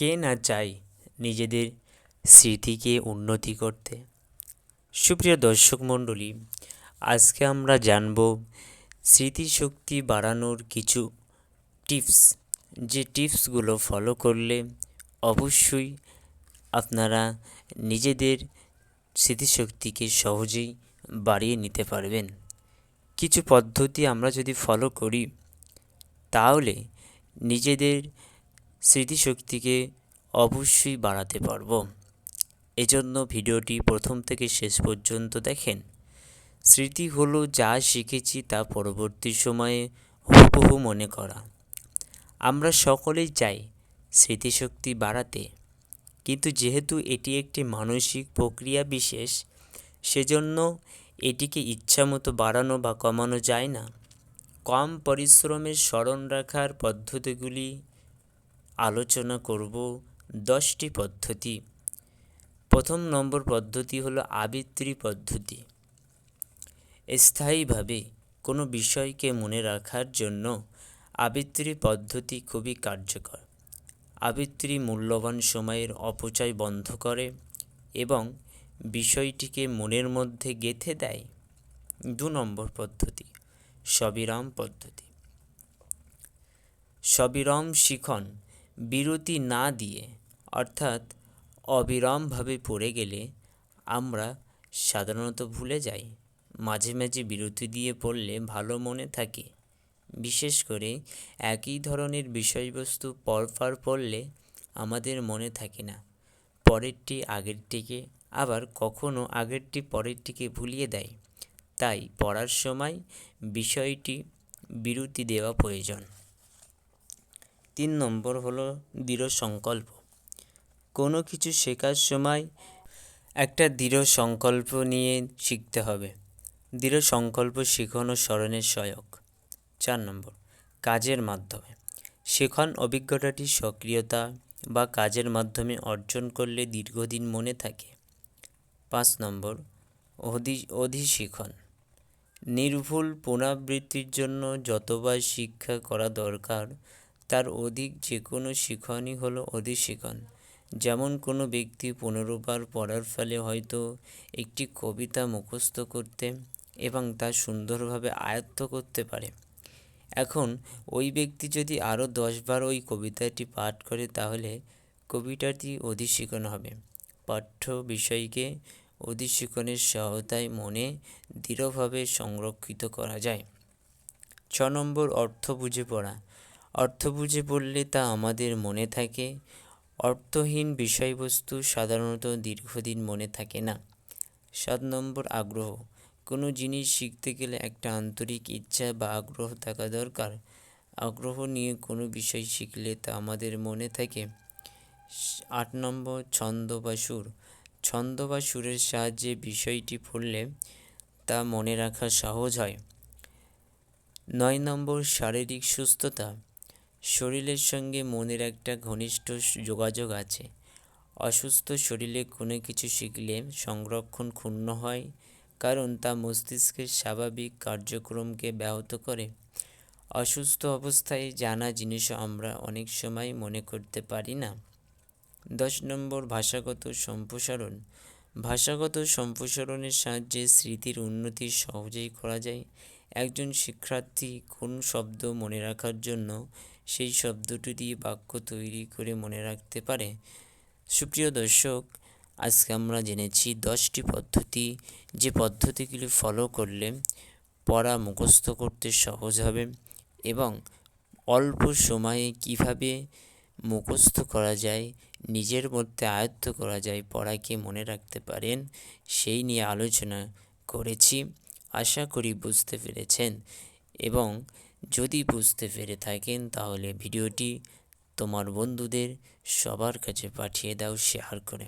কে না চায় নিজেদের স্মৃতিকে উন্নতি করতে? সুপ্রিয় দর্শক মণ্ডলী, আজকে আমরা জানব স্মৃতিশক্তি বাড়ানোর কিছু টিপস। যে টিপসগুলো ফলো করলে অবশ্যই আপনারা নিজেদের স্মৃতিশক্তিকে সহজেই বাড়িয়ে নিতে পারবেন। কিছু পদ্ধতি আমরা যদি ফলো করি, তাহলে নিজেদের স্মৃতিশক্তিকে অবশ্যই বাড়াতে পারব। এজন্য ভিডিওটি প্রথম থেকে শেষ পর্যন্ত দেখেন। স্মৃতি হলো যা শিখেছি তা পরবর্তী সময়ে হুবহু মনে করা। আমরা সকলেই চাই স্মৃতিশক্তি বাড়াতে। কিন্তু যেহেতু এটি একটি মানসিক প্রক্রিয়া বিশেষ, সেজন্য এটিকে ইচ্ছামতো বাড়ানো বা কমানো যায় না। কম পরিশ্রমের স্মরণ রাখার পদ্ধতিগুলি আলোচনা করব দশটি পদ্ধতি। প্রথম নম্বর পদ্ধতি হলো আবৃত্তি পদ্ধতি। স্থায়ীভাবে কোনো বিষয়কে মনে রাখার জন্য আবৃত্তি পদ্ধতি খুবই কার্যকর। আবৃত্তি মূল্যবান সময়ের অপচয় বন্ধ করে এবং বিষয়টিকে মনের মধ্যে গেঁথে দেয়। দু নম্বর পদ্ধতি, সবিরাম পদ্ধতি। সবিরাম শিখন বিরতি না দিয়ে, অর্থাৎ অবিরামভাবে পড়ে গেলে আমরা সাধারণত ভুলে যাই। মাঝে মাঝে বিরতি দিয়ে পড়লে ভালো মনে থাকে। বিশেষ করে একই ধরনের বিষয়বস্তু পরপর পড়লে আমাদের মনে থাকে না, পরেরটি আগেরটিকে আবার কখনো আগেরটি পরেরটিকে ভুলিয়ে দেয়। তাই পড়ার সময় বিষয়টি বিরতি দেওয়া প্রয়োজন। তিন নম্বর হলো দৃঢ় সংকল্প। কোনো কিছু শেখার সময় একটা দৃঢ় সংকল্প নিয়ে শিখতে হবে। দৃঢ় সংকল্প শেখানো স্মরণের সহায়ক। চার নম্বর, কাজের মাধ্যমে। শেখন অভিজ্ঞতাটি সক্রিয়তা বা কাজের মাধ্যমে অর্জন করলে দীর্ঘদিন মনে থাকে। পাঁচ নম্বর, অধি, অধিশিখন। নির্ভুল পুনরাবৃত্তির জন্য যতবার শিক্ষা করা দরকার তার অধিক যে কোনো শিখনই হলো অধিশিখন যেমন কোনো ব্যক্তি পুনরুবার পড়ার ফলে হয়তো একটি কবিতা মুখস্থ করতে এবং তা সুন্দরভাবে আয়ত্ত করতে পারে। এখন ওই ব্যক্তি যদি আরও দশবার ওই কবিতাটি পাঠ করে তাহলে কবিতাটি অধিশিখন হবে। পাঠ্য বিষয়কে অধিশিখনের সহায়তায় মনে দৃঢ়ভাবে সংরক্ষিত করা যায়। ছ নম্বর, অর্থ বুঝে পড়া। অর্থ বুঝে পড়লে তা আমাদের মনে থাকে। অর্থহীন বিষয়বস্তু সাধারণত দীর্ঘদিন মনে থাকে না। সাত নম্বর আগ্রহ। কোনো জিনিস শিখতে গেলে একটা আন্তরিক ইচ্ছা বা আগ্রহ থাকা দরকার। আগ্রহ নিয়ে কোনো বিষয় শিখলে তা আমাদের মনে থাকে। আট নম্বর ছন্দ বা সুর। ছন্দ বা সুরের সাহায্যে বিষয়টি পড়লে তা মনে রাখা সহজ হয়। নয় নম্বর শারীরিক সুস্থতা। শরীরের সঙ্গে মনের একটা ঘনিষ্ঠ যোগাযোগ আছে। অসুস্থ শরীরে কোনো কিছু শিখলে সংরক্ষণ ক্ষুণ্ণ হয়, কারণ তা মস্তিষ্কের স্বাভাবিক কার্যক্রমকে ব্যাহত করে। অসুস্থ অবস্থায় জানা জিনিসও আমরা অনেক সময় মনে করতে পারি না। দশ নম্বর, ভাষাগত সম্প্রসারণ। ভাষাগত সম্প্রসারণের সাহায্যে স্মৃতির উন্নতি সহজেই করা যায়। একজন শিক্ষার্থী কোন শব্দ মনে রাখার জন্য সেই শব্দটি দিয়ে বাক্য তৈরি করে মনে রাখতে পারে। সুপ্রিয় দর্শক, আজকে আমরা জেনেছি দশটি পদ্ধতি। যে পদ্ধতিগুলি ফলো করলে পড়া মুখস্থ করতে সহজ হবে এবং অল্প সময়ে কীভাবে মুখস্থ করা যায়, নিজের মধ্যে আয়ত্ত করা যায় পড়াকে মনে রাখতে পারেন, সেই নিয়ে আলোচনা করেছি। আশা করি বুঝতে পেরেছেন এবং যদি বুঝতে পেরে থাকেন তাহলে ভিডিওটি তোমার বন্ধুদের সবার কাছে পাঠিয়ে দাও শেয়ার করে।